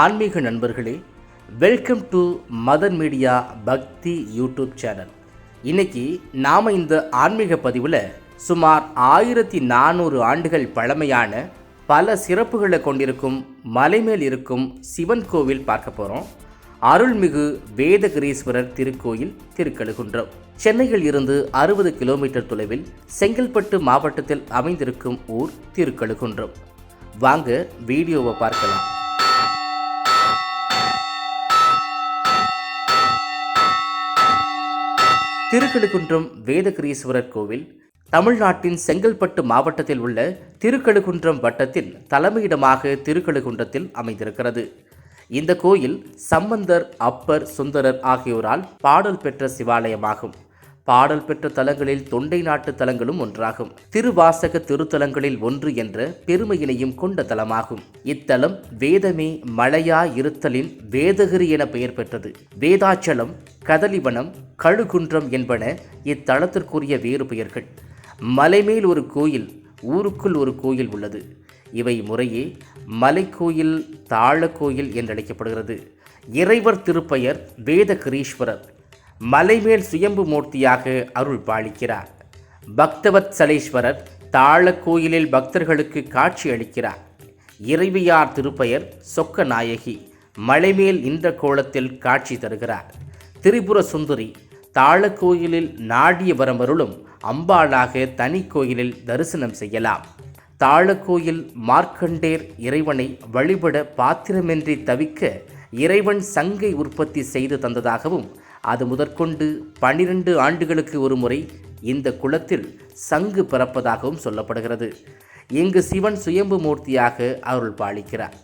ஆன்மீக நண்பர்களே welcome to Madan media Bhakti YouTube channel இன்னைக்கு நாம் இந்த ஆன்மீக பதிவில் சுமார் ஆயிரத்தி நானூறு ஆண்டுகள் பழமையான பல சிறப்புகளை கொண்டிருக்கும் மலைமேல் இருக்கும் சிவன் கோவில் பார்க்க போகிறோம் அருள்மிகு வேதகிரீஸ்வரர் திருக்கோயில் திருக்கழுகுன்றம். சென்னையில் இருந்து அறுபது கிலோமீட்டர் தொலைவில் செங்கல்பட்டு மாவட்டத்தில் அமைந்திருக்கும் ஊர் திருக்கழுகுன்றம். வாங்க வீடியோவை பார்க்கலாம். திருக்கழுகுன்றம் வேதகிரீஸ்வரர் கோவில் தமிழ்நாட்டின் செங்கல்பட்டு மாவட்டத்தில் உள்ள திருக்கழுகுன்றம் வட்டத்தில் தலைமையிடமாக திருக்கழுகுன்றத்தில் அமைந்திருக்கிறது. இந்த கோயில் சம்பந்தர் அப்பர் சுந்தரர் ஆகியோரால் பாடல் பெற்ற சிவாலயமாகும். பாடல் பெற்ற தலங்களில் தொண்டை நாட்டு தலங்களும் ஒன்றாகும். திருவாசக திருத்தலங்களில் ஒன்று என்ற பெருமையினையும் கொண்ட தலமாகும். இத்தலம் வேதமே மலையா இருத்தலின் வேதகிரி என பெயர் பெற்றது. வேதாச்சலம் கதலிவனம் கழுகுன்றம் என்பன இத்தலத்திற்குரிய வேறு பெயர்கள். மலைமேல் ஒரு கோயில் ஊருக்குள் ஒரு கோயில் உள்ளது. இவை முறையே மலைக்கோயில் தாழக்கோயில் என்றழைக்கப்படுகிறது. இறைவர் திருப்பெயர் வேதகிரீஸ்வரர். மலைமேல் சுயம்பு மூர்த்தியாக அருள் பாலிக்கிறார். பக்தவத்சலேஸ்வரர் தாழக்கோயிலில் பக்தர்களுக்கு காட்சி அளிக்கிறார். இறைவியார் திருப்பெயர் சொக்க நாயகி மலைமேல் இந்த கோலத்தில் காட்சி தருகிறார். திரிபுர சுந்தரி தாழக்கோயிலில் நாடிய வரமருளும் அம்பாளாக தனி கோயிலில் தரிசனம் செய்யலாம். தாழக்கோயில் மார்க்கண்டேர் இறைவனை வழிபட பாத்திரமின்றி தவிக்க இறைவன் சங்கை உற்பத்தி செய்து தந்ததாகவும் அது முதற்கொண்டு பனிரெண்டு ஆண்டுகளுக்கு ஒரு முறை இந்த குளத்தில் சங்கு பிறப்பதாகவும் சொல்லப்படுகிறது. இங்கு சிவன் சுயம்பு மூர்த்தியாக அருள் பாலிக்கிறார்.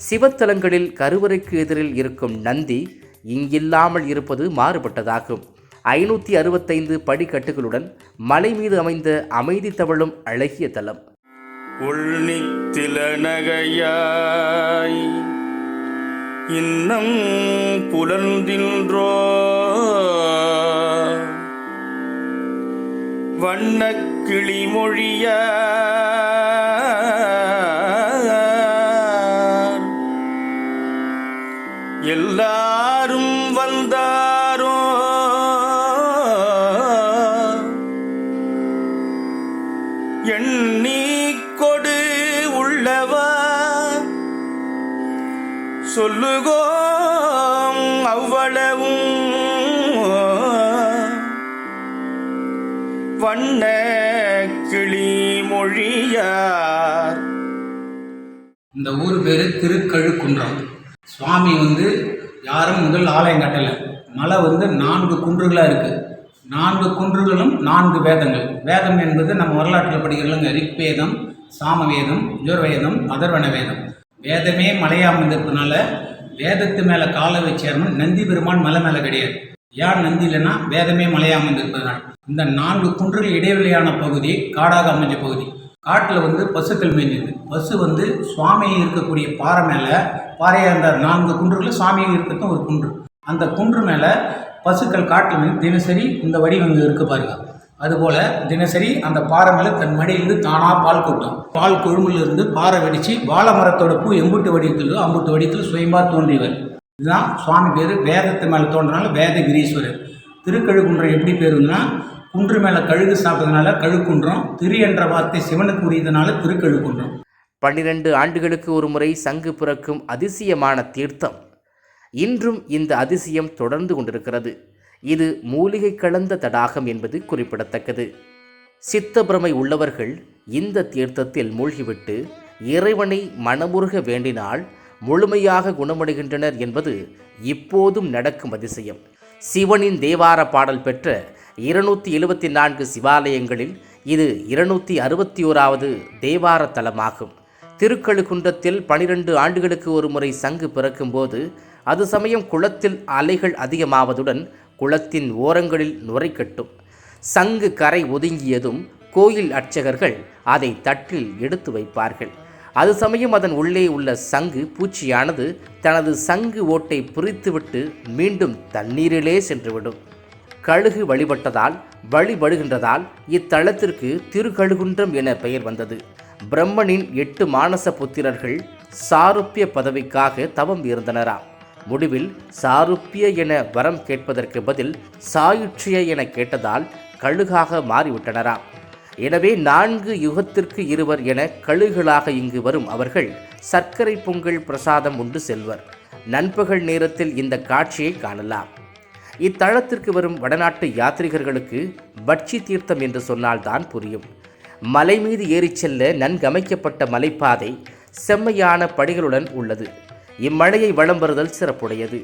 சிவத்தலங்களில் கருவறைக்கு எதிரில் இருக்கும் நந்தி இங்கில்லாமல் இருப்பது மாறுபட்டதாகும். ஐநூற்றி அறுபத்தைந்து படிக்கட்டுகளுடன் மலை மீது அமைந்த அமைதி தவழும் அழகிய தலம். நகையாய் இன்னம் புலர்ந்தின்றோ? வண்ணக் கிளிமொழியா சொல்லுகோம் அவ்வளவும். வண்ண கிளி மொழியார். இந்த ஊர் பேர் திருக்கழுக்குன்றம். சுவாமி வந்து யாரும் முதல் ஆலயம் கட்டலை. மலை வந்து நான்கு குன்றுகளாக இருக்குது நான்கு குன்றுகளும் நான்கு வேதங்கள். வேதம் என்பது நம்ம வரலாற்றில் படிக்கிறோங்க ரிக்வேதம் சாமவேதம் யுர்வேதம் அதர்வன வேதம் வேதமே மலையாக அமைந்திருப்பதுனால வேதத்து மேலே காலை வச்சேரணும் நந்தி பெருமான் மலை மேலே கிடையாது. ஏன் நந்தி இல்லைன்னா வேதமே மலையாக அமைந்திருப்பதுனால. இந்த நான்கு குன்றுகள் இடைவெளியான பகுதி காடாக அமைஞ்ச பகுதி. காட்டில் வந்து பசுக்கள் மேய்ஞ்சது. பசு வந்து சுவாமி இருக்கக்கூடிய பாறை மேலே பாறையாக இருந்தார் நான்கு குன்றுகளில் சுவாமி இருக்கிறதும் ஒரு குன்று. அந்த குன்று மேலே பசுக்கள் காட்டில் தினசரி இந்த வடிவம் இங்கே இருக்கு பாருங்க. அதுபோல் தினசரி அந்த பாறை மேலே தன் மடியிலிருந்து தானாக பால் கொட்டும். பால் கொழும்புலேருந்து பாறை வெடித்து வாழை மரத்தோட பூ எம்புட்டு வடிவத்தில் அம்புட்டு வடிவத்தில் சுயமாக தோன்றியவர். இதுதான் சுவாமி பேர் வேதத்து மேலே தோன்றனால வேத கிரீஸ்வரர் திருக்கழுகுன்றம் எப்படி பேருன்னா குன்று மேலே கழுகு சாப்பிட்டதுனால கழுக்குன்றம் திரு என்ற வார்த்தை சிவனுக்கு உரியதுனால திருக்கழுக்குன்றம் பன்னிரண்டு ஆண்டுகளுக்கு ஒரு முறை சங்கு பிறக்கும் அதிசயமான தீர்த்தம். இன்றும் இந்த அதிசயம் தொடர்ந்து கொண்டிருக்கிறது. இது மூலிகை கலந்த தடாகம் என்பது குறிப்பிடத்தக்கது. சித்தபிரமை உள்ளவர்கள் இந்த தீர்த்தத்தில் மூழ்கிவிட்டு இறைவனை மனமுருக வேண்டினால் முழுமையாக குணமடைகின்றனர் என்பது இப்போதும் நடக்கும் அதிசயம். சிவனின் தேவார பாடல் பெற்ற இருநூற்றி எழுபத்தி நான்கு சிவாலயங்களில் இது இருநூற்றி அறுபத்தி ஓராவது தேவார தலமாகும். திருக்கழுக்குன்றத்தில் பனிரெண்டு ஆண்டுகளுக்கு ஒரு முறை சங்கு பிறக்கும்போது அது சமயம் குளத்தில் அலைகள் அதிகமாவதுடன் குளத்தின் ஓரங்களில் நுரை கட்டும் சங்கு கரை ஒதுங்கியதும் கோயில் அர்ச்சகர்கள் அதை தட்டில் எடுத்து வைப்பார்கள். அது சமயம் அதன் உள்ளே உள்ள சங்கு பூச்சியானது தனது சங்கு ஓட்டை புரித்துவிட்டு மீண்டும் தண்ணீரிலே சென்றுவிடும். கழுகு வழிபட்டதால் வழிபடுகின்றதால் இத்தலத்திற்கு திருக்கழுகுன்றம் என பெயர் வந்தது. பிரம்மனின் எட்டு மானச புத்திரர்கள் சாருப்பிய பதவிக்காக தவம் இருந்தனராம். முடிவில் சாருப்பிய என வரம் கேட்பதற்கு பதில் சாயுட்சிய என கேட்டதால் கழுகாக மாறிவிட்டனராம் எனவே நான்கு யுகத்திற்கு இருவர் என கழுகுகளாக இங்கு வரும் அவர்கள் சர்க்கரை பொங்கல் பிரசாதம் உண்டு செல்வர். நண்பகல் நேரத்தில் இந்த காட்சியை காணலாம். இத்தலத்திற்கு வரும் வடநாட்டு யாத்ரிகர்களுக்கு பட்சி தீர்த்தம் என்று சொன்னால்தான் புரியும். மலை மீது ஏறிச் செல்ல நன்கமைக்கப்பட்ட மலைப்பாதை செம்மையான படிகளுடன் உள்ளது. இம்மழையை வலம் வருதல் சிறப்புடையது.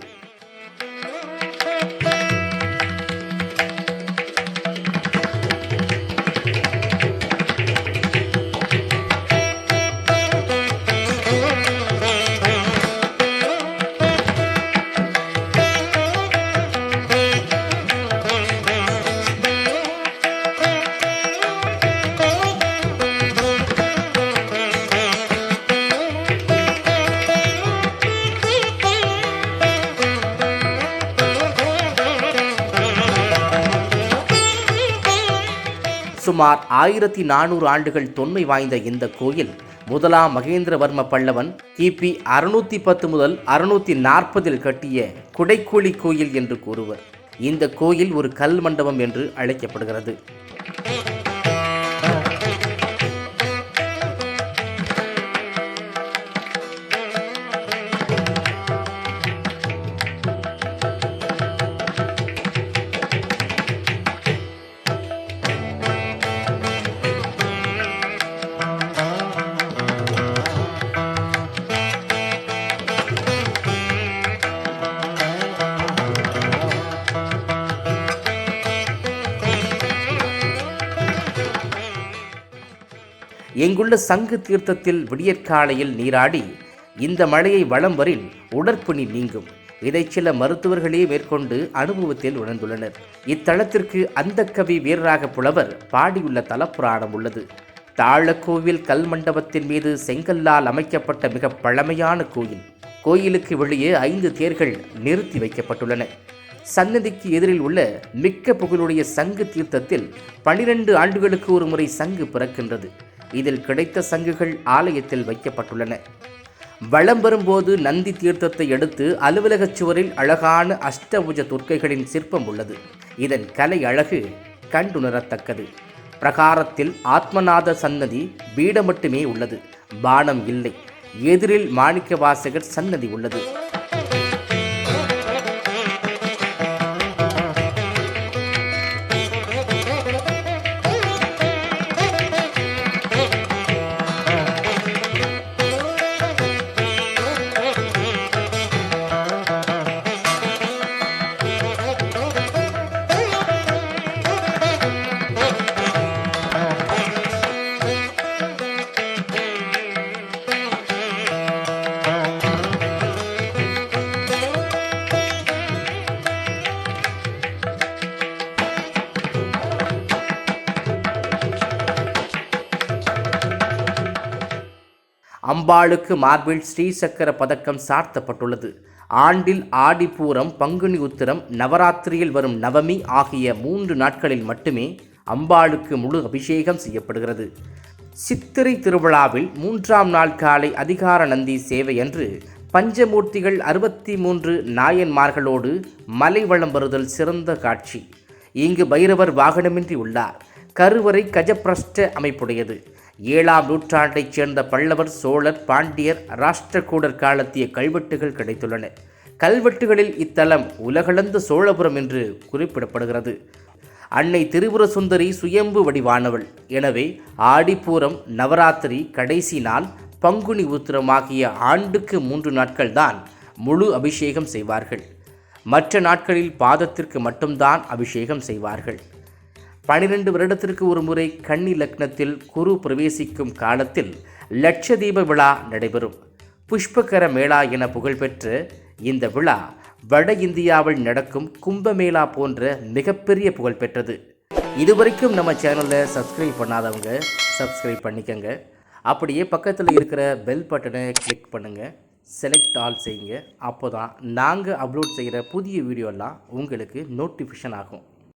சுமார் ஆயிரத்தி நானூறு ஆண்டுகள் தொன்மை வாய்ந்த இந்த கோயில் முதலாம் மகேந்திரவர்ம பல்லவன் கிபி அறுநூத்தி பத்து முதல் அறுநூத்தி நாற்பதில் கட்டிய குடைக்கூலி கோயில் என்று கூறுவர். இந்த கோயில் ஒரு கல் மண்டபம் என்று அழைக்கப்படுகிறது. இங்குள்ள சங்கு தீர்த்தத்தில் விடியற்காலையில் நீராடி இந்த மழையை வளம் வரில் உடற்பணி நீங்கும். இதை சில மருத்துவர்களே மேற்கொண்டு அனுபவத்தில் உணர்ந்துள்ளனர். இத்தலத்திற்கு அந்த கவி வீரராக புலவர் பாடியுள்ள தலப்புராணம் உள்ளது. தாழக்கோவில் கல் மண்டபத்தின் மீது செங்கல்லால் அமைக்கப்பட்ட மிக பழமையான கோயில். கோயிலுக்கு வெளியே ஐந்து தேர்கள் நிறுத்தி வைக்கப்பட்டுள்ளன. சன்னதிக்கு எதிரில் உள்ள மிக்க புகழுடைய சங்கு தீர்த்தத்தில் பனிரெண்டு ஆண்டுகளுக்கு ஒரு முறை சங்கு பிறக்கின்றது. இதில் கிடைத்த சங்குகள் ஆலயத்தில் வைக்கப்பட்டுள்ளன. வளம் வரும்போது நந்தி தீர்த்தத்தை எடுத்து அலுவலகச் சுவரில் அழகான அஷ்டபுஜ துர்க்கைகளின் சிற்பம் உள்ளது. இதன் கலை அழகு கண்டுணரத்தக்கது. பிரகாரத்தில் ஆத்மநாத சன்னதி பீடம் மட்டுமே உள்ளது. பானம் இல்லை. எதிரில் மாணிக்க வாசகர் சன்னதி உள்ளது. அம்பாளுக்கு மார்பில் ஸ்ரீசக்கர பதக்கம் சார்த்தப்பட்டுள்ளது. ஆண்டில் ஆடிப்பூரம் பங்குனி உத்திரம் நவராத்திரியில் வரும் நவமி ஆகிய மூன்று நாட்களில் மட்டுமே அம்பாளுக்கு முழு அபிஷேகம் செய்யப்படுகிறது. சித்திரை திருவிழாவில் மூன்றாம் நாள் காலை அதிகார நந்தி சேவையன்று பஞ்சமூர்த்திகள் அறுபத்தி மூன்று நாயன்மார்களோடு மலை வளம் வருதல் சிறந்த காட்சி. இங்கு பைரவர் வாகனமின்றி உள்ளார். கருவறை கஜப்பிரஷ்ட அமைப்புடையது. ஏழாம் நூற்றாண்டைச் சேர்ந்த பல்லவர் சோழர் பாண்டியர் ராஷ்டிரகூடர் காலத்திய கல்வெட்டுகள் கிடைத்துள்ளன. கல்வெட்டுகளில் இத்தலம் உலகளந்த சோழபுரம் என்று குறிப்பிடப்படுகிறது. அன்னை திரிபுர சுந்தரி சுயம்பு வடிவானவள். எனவே ஆடிப்பூரம் நவராத்திரி கடைசி நாள் பங்குனி உத்திரம் ஆகிய ஆண்டுக்கு மூன்று நாட்கள்தான் முழு அபிஷேகம் செய்வார்கள். மற்ற நாட்களில் பாதத்திற்கு மட்டும்தான் அபிஷேகம் செய்வார்கள். பனிரெண்டு வருடத்திற்கு ஒரு முறை கன்னி லக்னத்தில் குரு பிரவேசிக்கும் காலத்தில் லட்சதீப விழா நடைபெறும். புஷ்பகர மேளா என புகழ்பெற்று இந்த விழா வட இந்தியாவில் நடக்கும் கும்பமேளா போன்ற மிகப்பெரிய புகழ் பெற்றது. இதுவரைக்கும் நம்ம சேனலை சப்ஸ்கிரைப் பண்ணாதவங்க சப்ஸ்கிரைப் பண்ணிக்கங்க. அப்படியே பக்கத்தில் இருக்கிற பெல் பட்டனை கிளிக் பண்ணுங்கள் செலக்ட் ஆல் செய்யுங்க. அப்போ தான் நாங்கள் அப்லோட் செய்கிற புதிய வீடியோலாம் உங்களுக்கு நோட்டிஃபிகேஷன் ஆகும்.